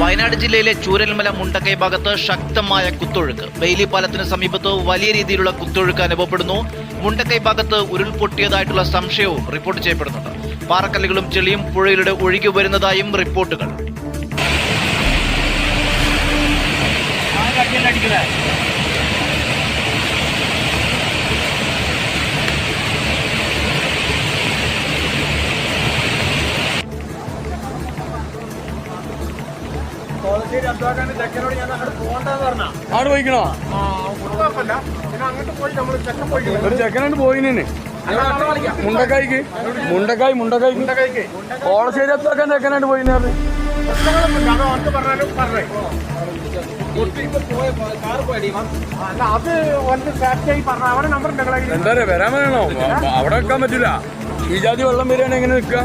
വയനാട് ജില്ലയിലെ ചൂരൽമല മുണ്ടക്കൈ ഭാഗത്ത് ശക്തമായ കുത്തൊഴുക്ക്. ബെയിലി പാലത്തിന് സമീപത്ത് വലിയ രീതിയിലുള്ള കുത്തൊഴുക്ക് അനുഭവപ്പെടുന്നു. മുണ്ടക്കൈ ഭാഗത്ത് ഉരുൾപൊട്ടിയതായിട്ടുള്ള സംശയവും റിപ്പോർട്ട് ചെയ്യപ്പെടുന്നുണ്ട്. പാറക്കല്ലുകളും ചെളിയും പുഴയിലൂടെ ഒഴുകി വരുന്നതായും റിപ്പോർട്ടുകൾ. ആട് പോയിക്കണോ? ഒരു ചെക്കനായിട്ട് പോയിനെ മുണ്ടക്കായ്ക്ക് മുണ്ടക്കായ് മുണ്ടക്കായ്ക്ക് കോളശ്ശേരി എത്താക്കാൻ ചെക്കനായിട്ട് പോയിനെ എന്താ പറയാ വരാൻ പറയണോ? അവിടെ വെക്കാൻ പറ്റില്ല. ഈ ജാതി വെള്ളം വരികയാണെങ്കിൽ എങ്ങനെ നിൽക്കുക?